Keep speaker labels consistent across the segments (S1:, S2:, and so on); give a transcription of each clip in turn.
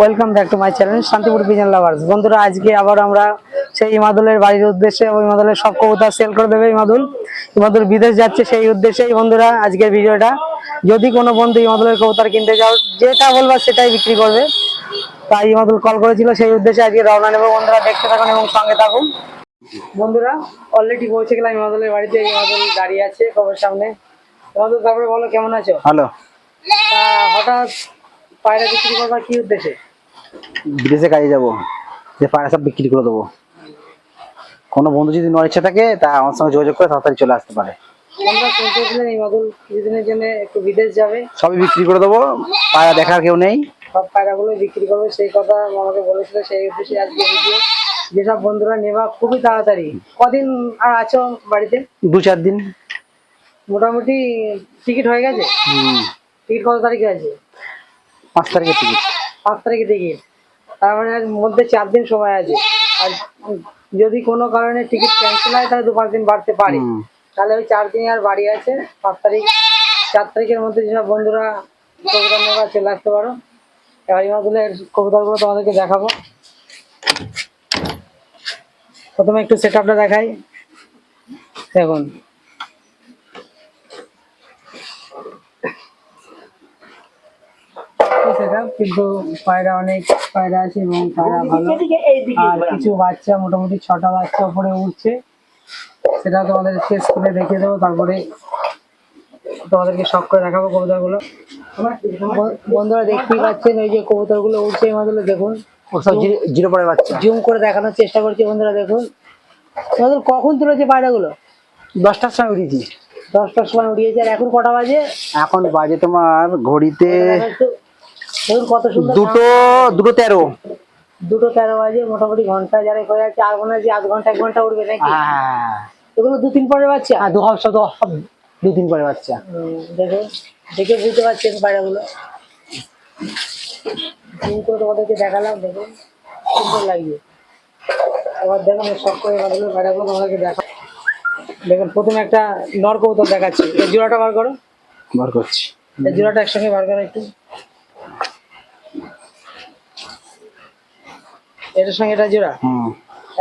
S1: Welcome back to my channel Shantipur pigeon lovers বন্ধুরা আজকে আবার আমরা সেই ইমাদুলের বাড়ির উদ্দেশ্যে ওই ইমাদুলের সব কবুতর সেল করে দেবে ইমাদুল। ইমাদুল বিদেশ যাচ্ছে সেই উদ্দেশ্যেই বন্ধুরা আজকের ভিডিওটা। যদি কোনো বন্ধু ইমাদুলের কবুতর কিনতে যাও যেটা বলবা সেটাই বিক্রি করবে। তাই ইমাদুল কল করেছিল সেই উদ্দেশ্যে আজকে রওনা নেব। বন্ধুরা দেখতে থাকুন এবং সঙ্গে থাকুন। বন্ধুরা অলরেডি পৌঁছে গেলাম ইমাদুলের বাড়িতে। ইমাদুল দাঁড়িয়ে আছে কবর সামনে। ইমাদুল তারপরে বলো কেমন আছো?
S2: হ্যালো
S1: হঠাৎ পায়রা বিক্রি করবার কি উদ্দেশ্যে?
S2: বিদেশে কাজে যাব যে পায়রা সব বিক্রি করে দেবো। কোনো বন্ধু যদি নেওয়ার ইচ্ছা থাকে তা আমার সঙ্গে যোগাযোগ করে তাড়াতাড়ি চলে আসতে পারে।
S1: কিছুদিনের জন্য একটু বিদেশ যাবে।
S2: সবই বিক্রি করে দেবো পায়রা দেখার কেউ নেই।
S1: সব পায়রাগুলো বিক্রি করবে সেই কথা আমাকে বলেছিল সেই উদ্দেশ্যে আজকে ভিডিও যেসব বন্ধুরা নেবা খুবই তাড়াতাড়ি। কদিন আর আছো বাড়িতে?
S2: দু চার দিন।
S1: মোটামুটি টিকিট হয়ে গেছে? টিকিট কত তারিখে আছে?
S2: পাঁচ তারিখের টিকিট।
S1: পাঁচ তারিখে দেখি। তার মানে এর মধ্যে চার দিন সময় আছে। আর যদি কোনো কারণে টিকিট ক্যান্সেল হয় তাহলে দু পাঁচ দিন বাড়তে পারি। তাহলে ওই চার দিন আর বাড়ি আছে। পাঁচ তারিখ চার তারিখের মধ্যে যেসব বন্ধুরা কবিতা নেবা চলে আসতে পারো। এবার ইমাদুলের কবিতাগুলো তোমাদেরকে দেখাবো। প্রথমে একটু সেট আপটা দেখাই। দেখুন। সেটা কিন্তু পায়রা অনেক পায়রা আছে এবং পায়রা ভালো। আর কিছু বাচ্চা মোটামুটি ছটা বাচ্চা উপরে উঠছে। সেটা তোমাদের শেষ করে দেখিয়ে দেবো তারপরে তোমাদেরকে শখ করে দেখাবো কবুতরগুলো। বন্ধুরা দেখতেই পাচ্ছেন ওই যে কবুতরগুলো উঠছে আমাদের দেখুন।
S2: ওসব জিরো- জিরো পরে বাচ্চা।
S1: জুম করে দেখানোর চেষ্টা করছি বন্ধুরা দেখুন। তোমাদের কখন তুলেছে পায়রাগুলো?
S2: দশটার সময় উঠেছি
S1: দশটার সময় উড়িয়েছে আর এখন কটা বাজে?
S2: এখন বাজে তোমার ঘড়িতে
S1: দেখুন কত সুন্দর
S2: দুটো দুটো তেরো।
S1: দুটো তেরো বাজে মোটামুটি ঘণ্টা যারা হয়ে যাচ্ছে আর মনে হয় আধ ঘণ্টা এক ঘণ্টা উঠবে নাকি?
S2: হ্যাঁ
S1: এগুলো দু তিন পরের বাচ্চা?
S2: আর দু সব দু- দিন পরে বাচ্চা।
S1: দেখো দেখে বুঝতে পারছেন পায়রাগুলো। জুম করে তোমাদেরকে দেখালাম দেখুন সুন্দর লাগছে। এবার দেখুন এই শখ করে এবার পায়রাগুলো তোমাদেরকে দেখা দেখুন প্রথমে একটা নর কবুতর দেখাচ্ছি। এই জোড়াটা বার করো।
S2: বার করছি।
S1: এই জোড়াটা একসঙ্গে বার করো একটু। এটার সঙ্গে এটা জোড়া?
S2: হুম।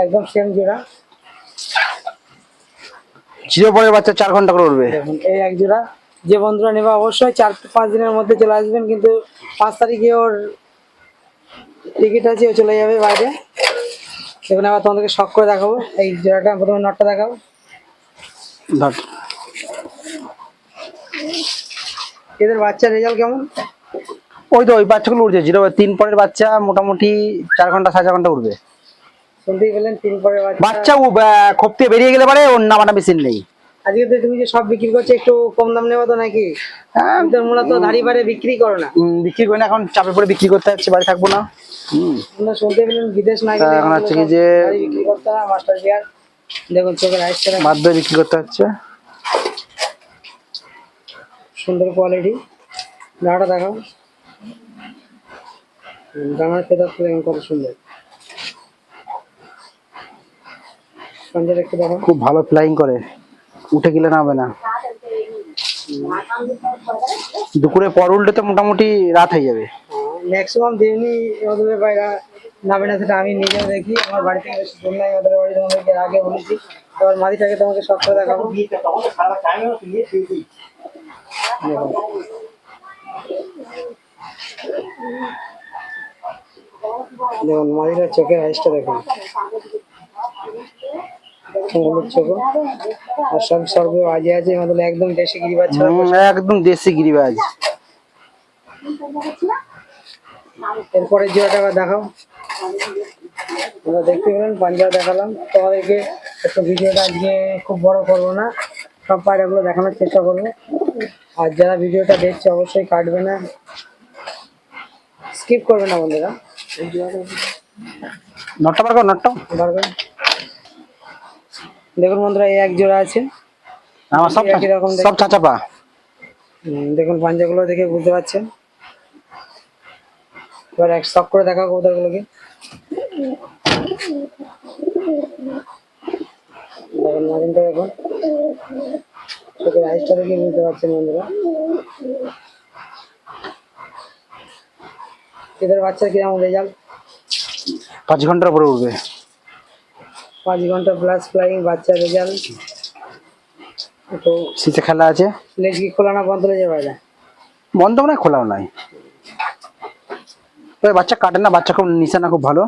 S1: একদম সেম জোড়া।
S2: জিরো পরের বাচ্চা চার ঘণ্টা করে উঠবে।
S1: দেখুন এই এক জোড়া। যে বন্ধুরা নেবে অবশ্যই চার পাঁচ দিনের মধ্যে চলে আসবেন কিন্তু পাঁচ তারিখে ওর টিকিট আছে ও চলে যাবে বাইরে। দেখুন আবার তোমাদেরকে শখ করে দেখাবো। এই জোড়াটা প্রথমে নটটা দেখাবো। এদের বাচ্চার রেজাল্ট কেমন?
S2: ওই তো ওই বাচ্চাগুলো উঠছে জিরো তিন পরের বাচ্চা মোটামুটি চার ঘণ্টা সাড়ে চার ঘণ্টা উঠবে
S1: শুনতেই পেলেন তিন পরের বাচ্চা।
S2: বাচ্চা খোপ থেকে বেরিয়ে গেলে পারে ওর নামাটা মেশিন নেই।
S1: আজকে তো তুমি যে সব বিক্রি করছ একটু কম দাম নেব তো নাকি?
S2: হ্যাঁ,
S1: তুমি তো মূলত ধারি বারে বিক্রি করো না।
S2: বিক্রি করি না এখন চাপে বিক্রি করতে হচ্ছে বাড়ি থাকব না। হুম।
S1: শুনতে পেলেন বিদেশ না গেলে
S2: এখন হচ্ছে কি যে-
S1: বিক্রি করতে মাস্টার বিয়ার। দেখুন চোখের
S2: বাধ্য বিক্রি করতে হচ্ছে।
S1: সুন্দর কোয়ালিটি দেখাও। ডানার ফেদার তো দেখুন কত সুন্দর সঞ্জয় একটু দেখো
S2: খুব ভালো ফ্লাইং করে। উঠে গেলে নামবে না। দুপুরে পর উল্টে তো মোটামুটি রাত হয়ে যাবে।
S1: ম্যাক্সিমাম দিনই ওদের বাইরা নামে না সেটা আমি নিজেও দেখি। আমার বাড়ি থেকে বেশি দূর নাই ওদের বাড়ি তোমাদেরকে আগে বলেছি। এবার মাদিটাকে তোমাকে সব করে দেখাবো। দেখুন মাদিটার চোখের আইসটা দেখুন। আর সব সর্বে বাজে আছে একদম দেশি গিরিবাজ
S2: একদম দেশি গিরিবাজ।
S1: এরপরে জিওটা দেখাও। তোমরা দেখতে পেলেন দেখালাম। তোমাদেরকে একটু ভিডিওটা আজকে খুব বড় করব না। সব পায়রাগুলো দেখানোর চেষ্টা করব। আর যারা ভিডিওটা দেখছে অবশ্যই কাটবে না। স্কিপ করবে না বন্ধুরা।
S2: নটটা বার কর নটটা।
S1: বার করো। দেখুন বন্ধুরা এই এক জোড়া আছে।
S2: আমার সব সব চাচাপা
S1: দেখুন পাঞ্জাগুলো দেখে বুঝতে পারছেন। এবার এক শখ করে দেখাও কবুতরগুলোকে। দেখুন মাদিনটা দেখুন। চোখের আইসটা দেখে বুঝতে পারছেন বন্ধুরা। এদের বাচ্চার কীরকম রেজাল্ট
S2: পাঁচ ঘণ্টার উপরে উঠবে।
S1: পাঁচ ঘণ্টা প্লাস ফ্লাইং বাচ্চার রেজাল্ট তো
S2: শীতে খেলা আছে?
S1: লেজ কি খোলা না বন্ধ হয়ে যাবে
S2: বন্ধ মানে খোলাও নাই। তবে বাচ্চা কাটে না বাচ্চা খুব নিশানা খুব ভালো।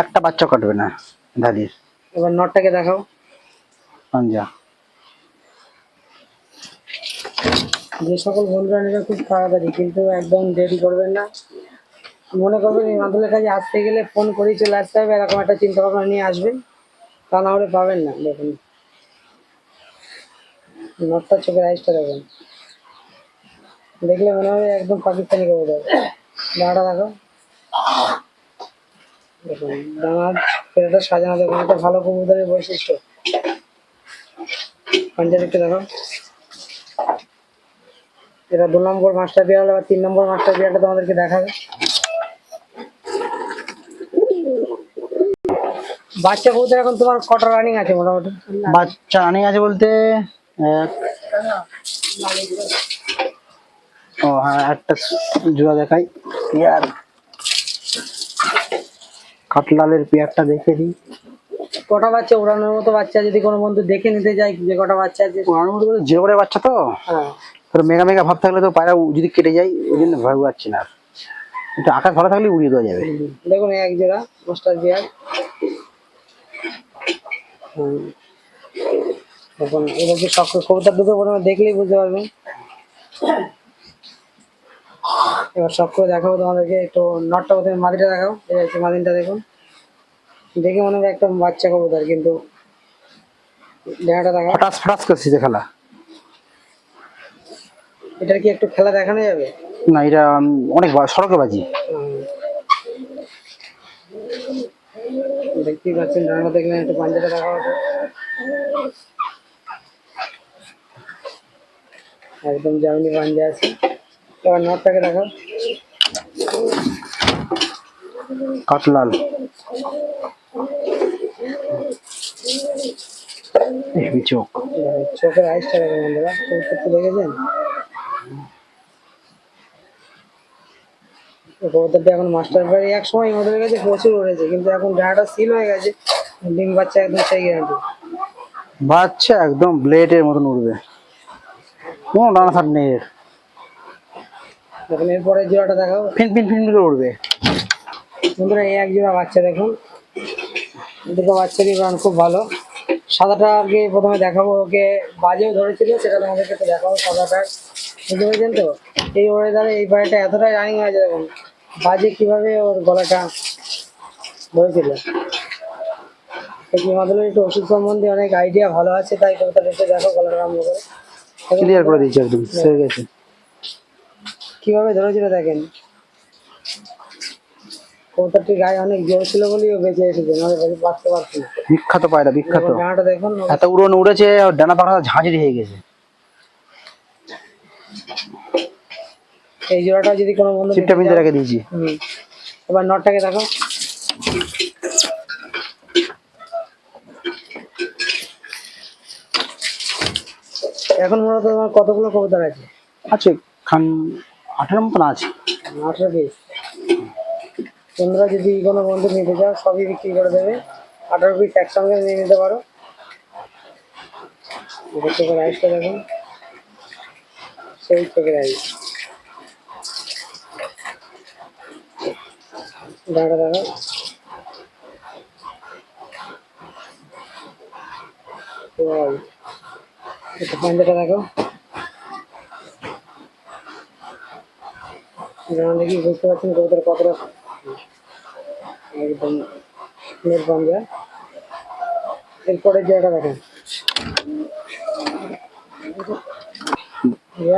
S2: একটা বাচ্চা কাটবে না ধাদির
S1: এবার নটটাকে দেখাও।
S2: পাঞ্জা।
S1: যে সকল বন্ধুরা নেবে খুব তাড়াতাড়ি কিন্তু একদম দেরি করবেন না। মনে করবেন এই কাছে আসতে গেলে ফোন করেই চলে আসতে হবে, এরকম একটা চিন্তা ভাবনা নিয়ে আসবেন। তা না হলে পাবেন না, দেখুন। নটটা চোখের আইসটা দেখুন। দেখলে মনে হবে একদম পাকিস্তানি করে দেবে দাঁড়া দেখো। দেখুন ডানার পেটাটা সাজানো, দেখুন, এটা ভালো কবুতরের বৈশিষ্ট্য। পাঞ্জাব একটু দেখো। এটা দু নম্বর মাস্টার বিড়াল বা তিন নম্বর মাস্টার বিড়ালটা তোমাদেরকে দেখাবে। বাচ্চা কবুতর এখন তোমার কটা রানিং আছে মোটামুটি?
S2: বাচ্চা রানিং আছে বলতে ও হ্যাঁ একটা জোড়া দেখাই। পেয়ার কাটলালের পেয়ারটা দেখে দিই।
S1: কটা বাচ্চা? উড়ানোর মতো বাচ্চা যদি কোনো বন্ধু দেখে নিতে চায় যে কটা বাচ্চা আছে।
S2: মধ্যে বলতে জিরো করে বাচ্চা তো?
S1: হ্যাঁ।
S2: তোর মেগা মেগা ভাব থাকলে তো পায়রা যদি কেটে যায় ওই জন্য ভয় পাচ্ছি না। একটু আকাশ ভালো থাকলে উড়িয়ে দেওয়া যাবে।
S1: দেখুন এক জোড়া মাস্টার বিড়াল দেখুন এবার যে সব কবুতর দুটো প্রথমে দেখলেই বুঝতে পারবেন। এবার সব করে দেখাবো তোমাদেরকে একটু নটটা প্রথমে মাদিটা দেখাও এই হচ্ছে মাদিনটা দেখুন। দেখে মনে হবে একটা বাচ্চা কবুতর কিন্তু দেখাটা দেখাও।
S2: ফটাস ফটাস করছি যে খেলা?
S1: এটার কি একটু খেলা দেখানো যাবে?
S2: না এটা অনেক সড়কে বাজি
S1: হুম। দেখতেই পাচ্ছেন ডানা দেখলেন একটু পাঞ্জাটা দেখা হতো একদম জামিনি পাঞ্জা আছে। এবার নটটাকে দেখো
S2: কাটলাল। চোখ।
S1: চোখের আইসটা দেখো বন্ধুরা চোখটা তো দেখেছেন? কবুতরটা এখন মাস্টার বাড়ি এক সময় আমাদের কাছে প্রচুর উড়েছে কিন্তু এখন ডানাটা সিল হয়ে গেছে ডিম বাচ্চা একদম সেই গ্যারান্টি
S2: বাচ্চা একদম ব্লেডের মতন উঠবে কোনো ডানা থাক নেই এর।
S1: এখন এরপরে জোড়াটা দেখাও।
S2: ফিন ফিন ফিন করে উঠবে
S1: বন্ধুরা এই এক জোড়া বাচ্চা দেখুন। দুটো বাচ্চারই প্রাণ খুব ভালো। সাদাটা আগে প্রথমে দেখাবো ওকে বাজেও ধরেছিল সেটা তোমাদেরকে তো দেখাবো সাদাটা বুঝতে পেরেছেন তো? এই ওয়েদারে এই পাড়াটা এতটাই রানিং হয়েছে দেখুন। বাজে কীভাবে ওর গলাটা ধরেছিল মাদলের একটু ওষুধ সম্বন্ধে অনেক আইডিয়া ভালো আছে তাই কবিতা দেখে দেখো গলাটা আরম্ভ করে।
S2: ক্লিয়ার করে দিয়েছি একদম সেরে গেছে।
S1: কীভাবে ধরেছিল দেখেন? কবুতরটির গায়ে অনেক জোর ছিল বলেই ও বেঁচে এসেছে নাহলে বেঁচে বাঁচতে পারতো
S2: বিখ্যাত পায়রা বিখ্যাত।
S1: ডানাটা দেখুন।
S2: এত উড়ন উড়েছে আর ডানা পাখা ঝাঁঝরি হয়ে গেছে।
S1: এই জোড়াটা যদি কোনো বন্ধু
S2: চিপটা পিনতে রেখে দিয়েছি।
S1: হুম। এবার নটটাকে দেখো। এখন মূলত তোমার কতগুলো কবুতর আছে?
S2: আছে খান আঠারো মতন আছে।
S1: আঠারো পিস তোমরা যদি কোনো বন্ধু নিতে চাও সবই বিক্রি করে দেবে। আঠারো পিস একসঙ্গে নিয়ে নিতে পারো। দেখুন সেই চোখের আইস দাঁড়া দাঁড়া। এটা দেখো। দেখি বুঝতে পারছেন কতটা একদম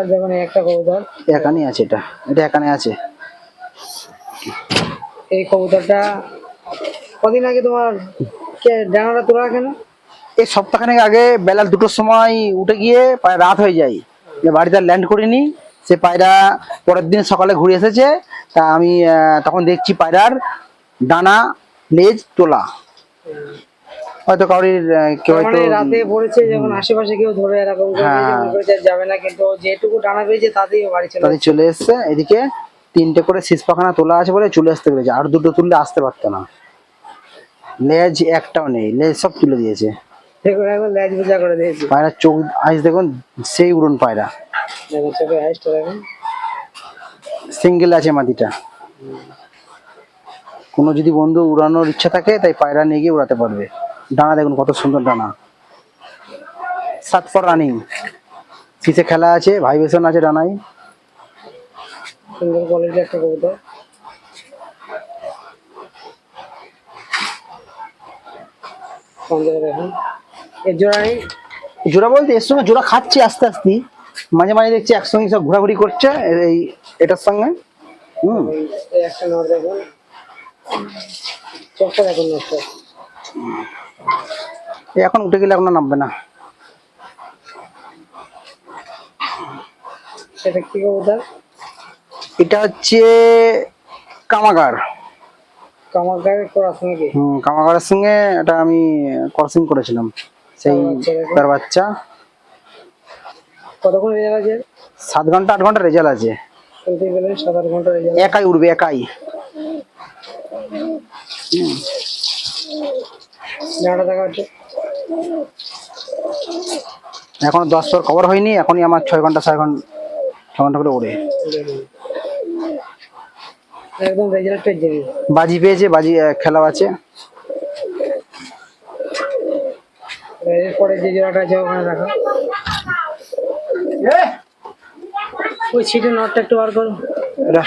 S1: দেখুন। একটা কবুতর।
S2: এখানে আছে এটা। এটা এখানে আছে।
S1: এই কবুতরটা কদিন আগে তোমার ডানাটা তোলা কেন?
S2: এই সপ্তাহখানেক আগে বেলা দুটোর সময় উঠে গিয়ে প্রায় রাত হয়ে যায়। বাড়িতে ল্যান্ড করিনি সে পায়রা পরের দিন সকালে ঘুরে এসেছে। তা আমি তখন দেখছি পায়রার ডানা লেজ তোলা। হয়তো কাউরির কেউ হয়তো
S1: মানে রাতে পড়েছে যখন আশেপাশে কেউ ধরে এরকম
S2: হ্যাঁ।
S1: যাবে না কিন্তু যেটুকু ডানা পেয়েছে তাতেই বাড়ি চলে
S2: চলে এসছে। এদিকে তিনটে করে শীষ পাখানা তোলা আছে বলে চলে আসতে পেরেছে। আর দুটো তুললে আসতে পারতো না। লেজ একটাও নেই। লেজ সব তুলে দিয়েছে।
S1: বোঝা করে
S2: পায়রার চোখ আইস দেখুন সেই উড়ন পায়রা। সিঙ্গেল আছে মাটিটা। কোনো যদি বন্ধু উড়ানোর ইচ্ছা থাকে তাই পায়রা নিয়ে গিয়ে উড়াতে পারবে। ডানা দেখুন কত সুন্দর ডানা। সাত পর রানিং শীষে খেলা আছে ভাইব্রেশন আছে ডানায়।
S1: সুন্দর কোয়ালিটির একটা কবুতর। দেখুন এর জোড়া নেই?
S2: জোড়া বলতে এর সঙ্গে জোড়া খাচ্ছে আস্তে আস্তে। মাঝে মাঝে দেখছি একসঙ্গে সব ঘোরাঘুরি করছে এই এটার সঙ্গে। হুম।
S1: এই একটা নর দেখুন। চোখটা দেখুন নষ্ট
S2: এখন উঠে গেলে এখন নামবে না।
S1: সেটা কি কবুতর?
S2: এটা হচ্ছে কামাগার।
S1: কামারগাঁয়ের ক্রস নাকি
S2: হুম কামাগারের সঙ্গে এটা আমি ক্রসিং করেছিলাম। সেই তার বাচ্চা।
S1: কতক্ষণ রেজাল্ট আছে?
S2: সাত ঘণ্টা আট ঘণ্টা রেজাল্ট আছে।
S1: সাত আট ঘণ্টা রেজাল্ট
S2: একাই উড়বে একাই। এখন দশ পর কভার হয়নি এখনই আমার ছয় ঘণ্টা ছয় ঘণ্টা ছ ঘণ্টা করে উড়ে।
S1: একদম রেজাল্টের জিনিস
S2: বাজি পেয়েছে বাজি খেলা আছে।
S1: এরপরে যে জোড়াটা আছে ওখানে রাখা ওই ছিটে নটটা একটু বার করো।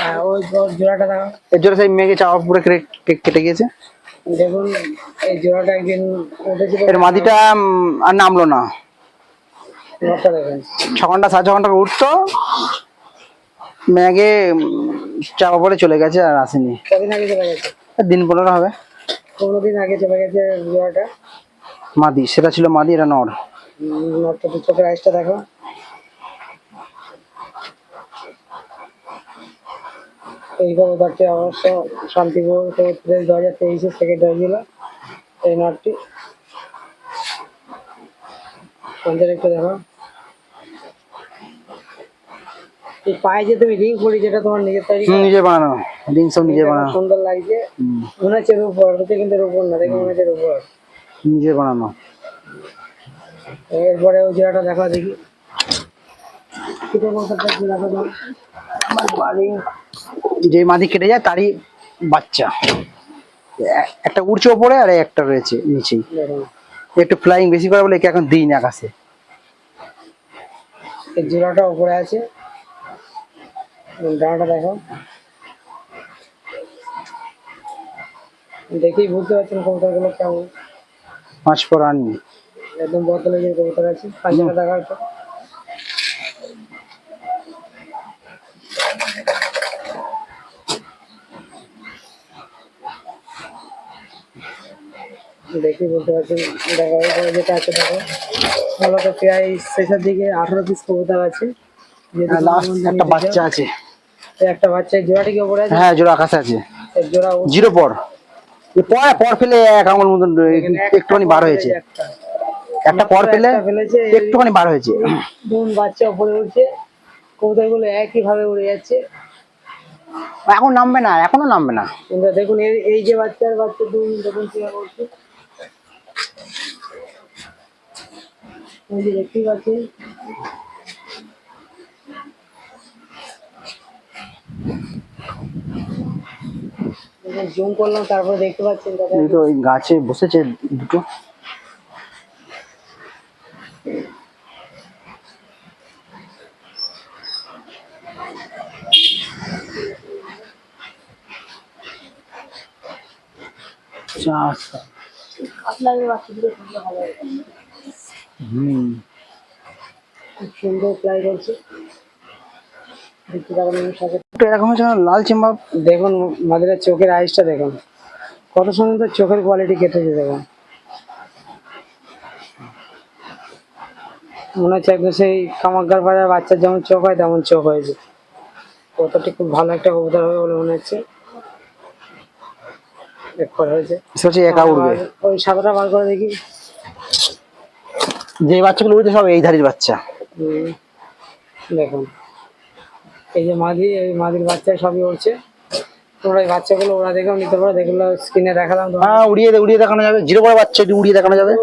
S1: হ্যাঁ ওই জোড়াটা দেখা।
S2: এর জন্য সেই মেঘে চাওয়া পুরো কেটে গিয়েছে।
S1: দেখুন এই জোড়াটা একদিন উঠেছিল।
S2: এর মাদিটা আর নামলো না। ছ ঘণ্টা সাড়ে ছ ঘণ্টা করে উঠতো। ম্যাগে উম, চাপা পড়ে চলে গেছে আর আসেনি।
S1: কদিন আগে চলে গেছে?
S2: আর দিন পনেরো হবে।
S1: পনেরো দিন আগে চলে গেছে জোড়াটা?
S2: মাদি সেটা ছিল মাদি এটা নর।
S1: নটটা তো চোখের আইসটা দেখো। এই কবুতরটি অবশ্য শান্তিপুর কবুতরের দু হাজার তেইশে সেকেন্ড হয়েছিল এই নটটি পঞ্চায়েত একটু দেখো। এই পায়ে যে তুমি রিং করি যেটা তোমার নিজের তৈরি
S2: হুম, নিজে বানানো রিং সব নিজে বানানো
S1: সুন্দর লাগছে।
S2: হুম,
S1: মনে হচ্ছে রূপর হচ্ছে কিন্তু রূপর না দেখে মনে হচ্ছে রূপর
S2: নিজে বানানো।
S1: এরপরে ওই জায়গাটা দেখা দেখি।
S2: যে মাদি কেটে যায় তারই বাচ্চা। একটা উড়ছে ওপরে আর একটা রয়েছে নিচেই। একটু ফ্লাইং বেশি করে বলে এখন দিই না আকাশে
S1: জোড়াটা উপরে আছে। ডানাটা দেখো। দেখেই বুঝতে পারছেন কবুতরগুলো কেমন।
S2: পাঁচ পর আনি
S1: একদম বোতলে যে কবুতর আছে পাঞ্জাটা দেখা হচ্ছে। দেখি বলতে পারছেন দেখো এরপরে যেটা আছে দেখো। মূলত প্রায় শেষের দিকে আঠারো পিস কবুতর আছে।
S2: লাস্ট একটা বাচ্চা আছে।
S1: একটা বাচ্চা জোড়াটি কি উপরে আছে?
S2: হ্যাঁ জোড়া আকাশে আছে।
S1: জোড়া
S2: জিরো পর। পর পর ফেলে এক আঙুল মতন একটুখানি বার হয়েছে।
S1: একটা।
S2: একটা পর ফেলে একটুখানি বার হয়েছে।
S1: দুন বাচ্চা উপরে উঠছে। কবুতরগুলো একই ভাবে উড়ে যাচ্ছে।
S2: এখন নামবে না এখনও নামবে না।
S1: কিন্তু দেখুন এই যে বাচ্চার বাচ্চা দুন দেখুন এই যে দেখতেই পাচ্ছেন। জুম করলাম তারপরে দেখতে পাচ্ছেন
S2: এই তো ওই গাছে বসেছে দুটো। আচ্ছা
S1: আপনার বাচ্চাগুলো খুব ভালো
S2: হুম।
S1: খুব সুন্দর ফ্লাই করছে দেখতে পাবেন এর সাথে
S2: একটু এরকম হচ্ছে লাল চেম্বা
S1: দেখুন মাদের চোখের আইসটা দেখুন। কত সুন্দর চোখের কোয়ালিটি কেটেছে দেখুন। মনে হচ্ছে একদম সেই কামাকার পাড়ার বাচ্চার যেমন চোখ হয় তেমন চোখ হয়েছে। কতটি খুব ভালো একটা কবুতর হবে বলে মনে হচ্ছে। ওই সাদাটা বার করে দেখি।
S2: যে বাচ্চাগুলো উঠছে সব এই ধারির বাচ্চা।
S1: দেখুন। এই যে মাদি এই মাদির বাচ্চা সবই উঠছে তোমরা এই বাচ্চাগুলো ওরা দেখেও নিতে পারো যেগুলো স্ক্রিনে দেখালাম
S2: হ্যাঁ উড়িয়ে দে- উড়িয়ে দেখানো যাবে। জিরো বড় বাচ্চা একটু উড়িয়ে দেখানো যাবে।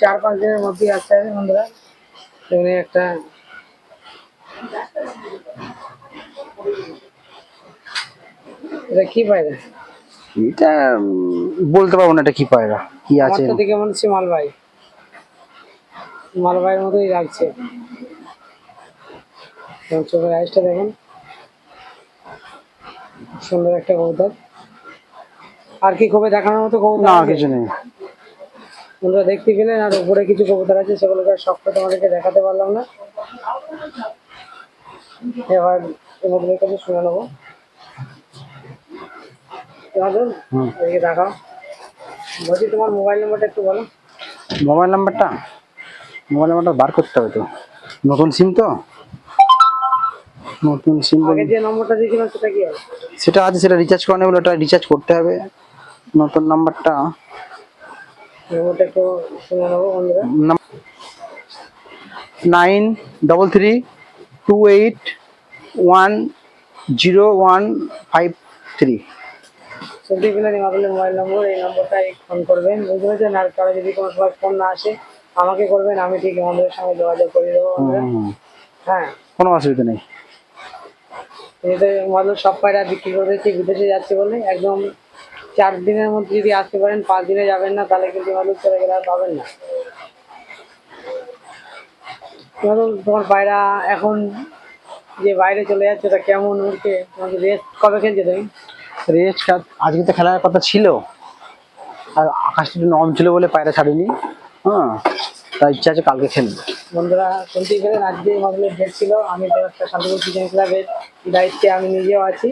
S1: চার পাঁচ দিনের মধ্যেই আসতে হবে বন্ধুরা। যেমন একটা এটা কি পায়রা?
S2: এটা বলতে পারব না এটা কি পায়রা কি আছে
S1: দেখে মনে হচ্ছে মালবাই মালবাইয়ের মতোই লাগছে। চোখের আইসটা দেখুন। সুন্দর একটা কবুতর। আর কি কবে দেখানোর মতো কবুতর
S2: না? কিছু নেই।
S1: বন্ধুরা দেখতে পেলেন আর উপরে কিছু কবুতর আছে সেগুলোকে সব কথা তোমাদেরকে দেখাতে পারলাম না। এবার তোমাদের কাছে শুনে নেব। এদিকে দেখাও। বলছি তোমার মোবাইল নাম্বারটা একটু বলো।
S2: মোবাইল নাম্বারটা? মোবাইল নাম্বারটা বার করতে হবে তো। নতুন সিম তো? নতুন সিম
S1: আগে যে নম্বরটা দিয়েছিলাম সেটা কি হবে?
S2: সেটা আছে সেটা রিচার্জ করা নেই বলে ওটা রিচার্জ করতে হবে। নতুন নাম্বারটা।
S1: নম্বরটা একটু শুনে নেব বন্ধুরা।
S2: Nine double three two eight one zero one five three
S1: পেলেন আমাদের মোবাইল নম্বর এই নম্বরটাই ফোন করবেন। বুঝতে পেরেছেন? আর কারও যদি কোনো সময় ফোন না আসে আমাকে করবেন আমি ঠিক আমাদের সঙ্গে যোগাযোগ করে দেবো হ্যাঁ।
S2: কোনো অসুবিধা নেই।
S1: এতে আমাদের সব পায়রা বিক্রি করে দিচ্ছি বিদেশে যাচ্ছে বলে। একদম চার দিনের মধ্যে যদি আসতে পারেন, পাঁচ দিনে যাবেন না, তাহলে কিন্তু আমাদের চলে গেলে আর পাবেন না। তোমার পায়রা এখন যে বাইরে চলে যাচ্ছে তা কেমন উঠছে তোমাকে রেস্ট কবে খেলছে তুমি?
S2: রেস্ট আজকে তো খেলার কথা ছিল। আর আকাশটা নরম ছিল বলে পায়রা ছাড়িনি। হ্যাঁ তার ইচ্ছা আছে কালকে খেলবে।
S1: বন্ধুরা শুনতেই পেলেন আজকে আমাদের ডেট ছিল। আমি তো একটা শান্তিপুর কিচেন ক্লাবের দায়িত্বে আমি নিজেও আছি।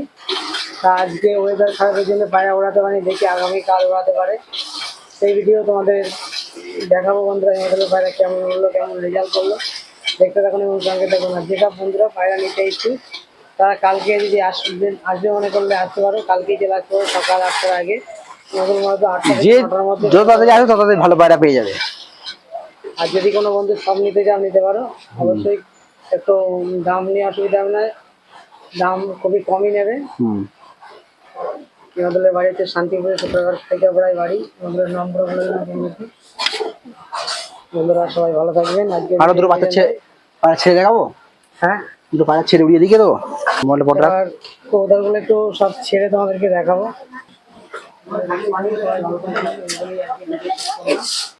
S1: তা আজকে ওয়েদার খারাপের জন্য পায়রা ওড়াতে পারি দেখি আগামীকাল ওড়াতে পারে। সেই ভিডিও তোমাদের দেখাবো বন্ধুরা আমাদের পায়রা কেমন হলো কেমন রেজাল্ট করল। দেখতে থাকুন এবং সঙ্গে থাকুন। আর যেসব বন্ধুরা পায়রা নিতে ইচ্ছুক তারা কালকে যদি আসবে আসবে মনে করলে আসতে পারো। কালকেই চলে আসতে পারো সকাল আটটার আগে।
S2: যে যত তাড়াতাড়ি আসবে তত তাড়াতাড়ি ভালো পায়রা পেয়ে যাবে।
S1: আর যদি কোনো বন্ধু সব নিতে চাও নিতে পারো। অবশ্যই একটু দাম নিয়ে অসুবিধা হবে না। দাম খুবই কমই নেবে।
S2: হুম।
S1: আমাদের বাড়ি হচ্ছে শান্তিপুরে শুক্রবার থেকে প্রায় বাড়ি। আমাদের নম্বর বন্ধুরা সবাই ভালো থাকবেন। আজকে
S2: আরও দুটো বাচ্চা ছেড়ে পায়রা ছেড়ে দেখাবো?
S1: হ্যাঁ।
S2: দুটো পায়রা ছেড়ে উড়িয়ে দিকে দেবো? মোবাইলে পটরা।
S1: এবার কবুতরগুলো একটু সব ছেড়ে তোমাদেরকে দেখাবো।